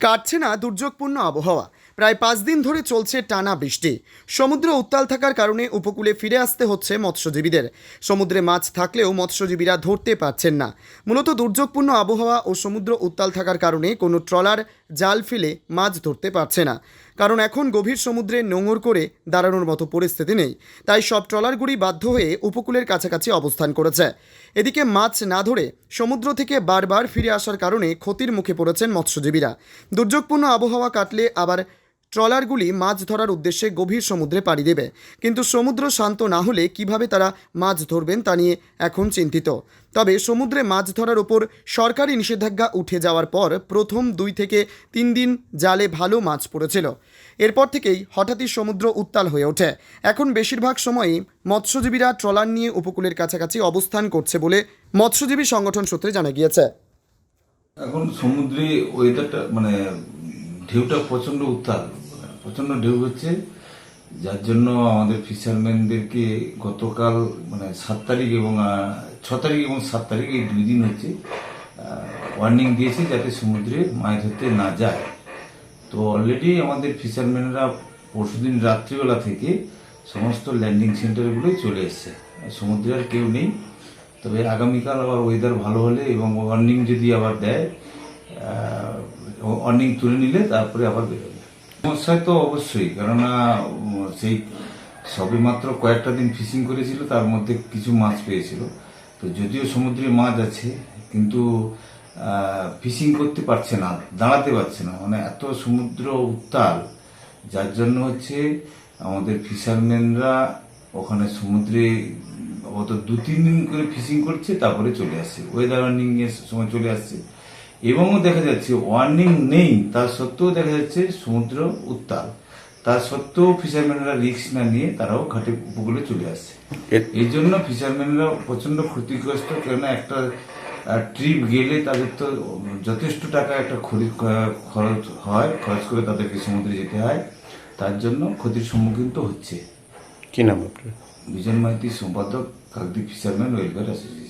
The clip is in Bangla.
কাটছে না দুর্যোগপূর্ণ আবহাওয়া। প্রায় পাঁচ দিন ধরে চলছে টানা বৃষ্টি। সমুদ্র উত্তাল থাকার কারণে উপকূলে ফিরে আসতে হচ্ছে মৎস্যজীবীদের। সমুদ্রে মাছ থাকলেও মৎস্যজীবীরা ধরতে পারছেন না। মূলত দুর্যোগপূর্ণ আবহাওয়া ও সমুদ্র উত্তাল থাকার কারণে কোনো ট্রলার জাল ফেলে মাছ ধরতে পারছে না। কারণ এখন গভীর সমুদ্রে নোঙর করে দাঁড়ানোর মতো পরিস্থিতি নেই। তাই সব ট্রলারগুলি বাধ্য হয়ে উপকূলের কাছাকাছি অবস্থান করেছে। এদিকে মাছ না ধরে সমুদ্র থেকে বারবার ফিরে আসার কারণে ক্ষতির মুখে পড়েছেন মৎস্যজীবীরা। দুর্যোগপূর্ণ আবহাওয়া কাটলে আবার ট্রলারগুলি মাছ ধরার উদ্দেশ্যে গভীর সমুদ্রে পাড়ি দেবে। কিন্তু সমুদ্র শান্ত না হলে কীভাবে তারা মাছ ধরবেন তা নিয়ে এখন চিন্তিত। তবে সমুদ্রে মাছ ধরার ওপর সরকারি নিষেধাজ্ঞা উঠে যাওয়ার পর প্রথম দুই থেকে তিন দিন জালে ভালো মাছ পড়েছিল। এরপর থেকেই হঠাৎই সমুদ্র উত্তাল হয়ে ওঠে। এখন বেশিরভাগ সময়ই মৎস্যজীবীরা ট্রলার নিয়ে উপকূলের কাছাকাছি অবস্থান করছে বলে মৎস্যজীবী সংগঠন সূত্রে জানা গিয়েছে। এখন সমুদ্রে ওয়েদারটা মানে ঢেউটা প্রচণ্ড উত্তাল। প্রচণ্ড ঢেউ হচ্ছে। যার জন্য আমাদের ফিশারম্যানদেরকে গতকাল মানে সাত তারিখ এবং ছ তারিখ এবং সাত তারিখ এই দুই দিন হচ্ছে ওয়ার্নিং দিয়েছে যাতে সমুদ্রে মাছ ধরতে না যায়। তো অলরেডি আমাদের ফিশারম্যানরা পরশুদিন রাত্রিবেলা থেকে সমস্ত ল্যান্ডিং সেন্টারগুলোই চলে এসছে। সমুদ্রে আর কেউ নেই। তবে আগামীকাল আবার ওয়েদার ভালো হলে এবং ওয়ার্নিং যদি আবার দেয় ওয়ার্নিং তুলে নিলে তারপরে আবার বেরোবে। সমস্যায় তো অবশ্যই, কেননা সেই সবে মাত্র কয়েকটা দিন ফিশিং করেছিল, তার মধ্যে কিছু মাছ পেয়েছিল। তো যদিও সমুদ্রে মাছ আছে, কিন্তু ফিশিং করতে পারছে না, দাঁড়াতে পারছে না। মানে এত সমুদ্র উত্তাল, যার জন্য হচ্ছে আমাদের ফিশারম্যানরা ওখানে সমুদ্রে অত দু তিন দিন করে ফিশিং করছে, তারপরে চলে আসছে। ওয়েদার ওয়ার্নিং এর সময় চলে আসছে। এবংও দেখা যাচ্ছে ওয়ার্নিং নেই তার সত্ত্বেও দেখা যাচ্ছে সমুদ্র উত্তাল। তার সত্ত্বেও ফিশারম্যানরা রিস্ক না নিয়ে তারাও ঘাটে উপকূলে চলে আসছে। এই জন্য ফিশারম্যানরা প্রচণ্ড ক্ষতিগ্রস্ত কেননা একটা ট্রিপ গেলে তাদের তো যথেষ্ট টাকা একটা খরি- খরচ হয় খরচ করে তাদেরকে সমুদ্রে যেতে হয়। তার জন্য ক্ষতির সম্মুখীন তো হচ্ছে। কি নাম আপনার? বিজন মাইতি সম্পাদক কাকদ্বীপ ফিশারম্যান ওয়েলফেয়ার অ্যাসোসিয়েশন